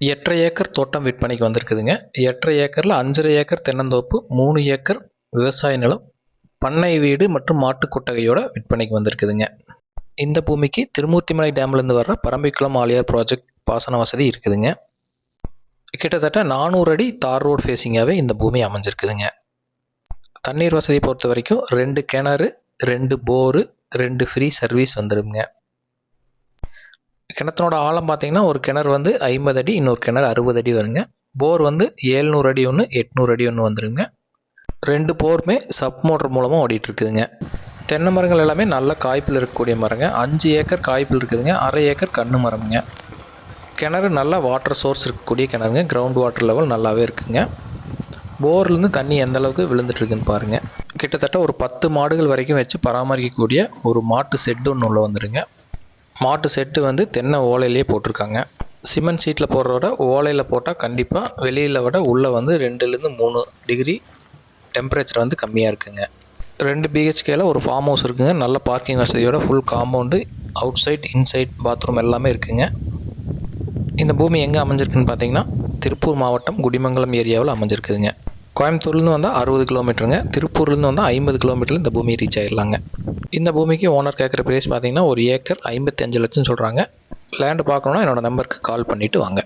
எட்டரை ஏக்கர் தோட்டம் விற்பனைக்கு வந்திருக்குதுங்க. எட்டரை ஏக்கரில் அஞ்சரை ஏக்கர் தென்னந்தோப்பு மூணு ஏக்கர் விவசாய நிலம் பண்ணை வீடு மற்றும் மாட்டுக் கொட்டகையோட விற்பனைக்கு வந்திருக்குதுங்க. இந்த பூமிக்கு திருமூர்த்திமலை டேம்லேருந்து வர்ற பரம்பிக்குளம் ஆலியார் ப்ராஜெக்ட் பாசன வசதி இருக்குதுங்க. கிட்டத்தட்ட நானூறு அடி தார் ரோடு ஃபேஸிங்காகவே இந்த பூமி அமைஞ்சிருக்குதுங்க. தண்ணீர் வசதியை பொறுத்த வரைக்கும் ரெண்டு கிணறு ரெண்டு போரு ரெண்டு ஃப்ரீ சர்வீஸ் வந்துடுங்க கிணத்தினோட ஆழம் பார்த்தீங்கன்னா ஒரு கிணறு வந்து ஐம்பது அடி இன்னொரு கிணறு அறுபது அடி வருங்க. போர் வந்து ஏழ்நூறு அடி ஒன்று எட்நூறு அடி ஒன்று வந்துருங்க. ரெண்டு போருமே சப் மோட்டர் மூலமாக ஓடிட்டு இருக்குதுங்க தென்னை மரங்கள் எல்லாமே நல்ல காய்ப்பில் இருக்கக்கூடிய மரங்க. அஞ்சு ஏக்கர் காய்ப்பில் இருக்குதுங்க. அரை ஏக்கர் கண்ணு மரம்ங்க. கிணறு நல்ல வாட்டர் சோர்ஸ் இருக்கக்கூடிய கிணறுங்க. கிரவுண்ட் வாட்டர் லெவல் நல்லாவே இருக்குங்க. போர்லேருந்து தண்ணி எந்த அளவுக்கு விழுந்துட்டுருக்குன்னு இருக்குன்னு பாருங்கள் கிட்டத்தட்ட ஒரு பத்து மாடுகள் வரைக்கும் வச்சு பராமரிக்கக்கூடிய ஒரு மாட்டு செட்டு ஒன்று உள்ள வந்துடுங்க மாட்டு செட்டு வந்து தென்னை ஓலையிலேயே போட்டிருக்காங்க. சிமெண்ட் சீட்டில் போடுறத விட ஓலையில் போட்டால் கண்டிப்பாக வெளியில் விட உள்ளே வந்து ரெண்டுலேருந்து மூணு டிகிரி டெம்பரேச்சர் வந்து கம்மியாக இருக்குங்க. ரெண்டு பிஹெச்கேல ஒரு ஃபார்ம் ஹவுஸ் இருக்குங்க. நல்ல parking வசதியோட full compound outside inside bathroom எல்லாமே இருக்குங்க. இந்த பூமி எங்கே அமைஞ்சிருக்குன்னு பார்த்தீங்கன்னா திருப்பூர் மாவட்டம் குடிமங்கலம் ஏரியாவில் அமைஞ்சிருக்குதுங்க. கோயம்புத்தூர்லேருந்து வந்தால் அறுபது கிலோமீட்டருங்க திருப்பூர்லேருந்து வந்தால் ஐம்பது கிலோமீட்டரில் இந்த பூமி ரீச் ஆயிடலாங்க இந்த பூமிக்கு ஓனர் கேட்குற ப்ரைஸ் பார்த்தீங்கன்னா ஒரு ஏக்கர் ஐம்பத்தஞ்சு லட்சம் சொல்கிறாங்க லேண்டு பார்க்கணுன்னா என்னோடய நம்பருக்கு கால் பண்ணிவிட்டு வாங்க.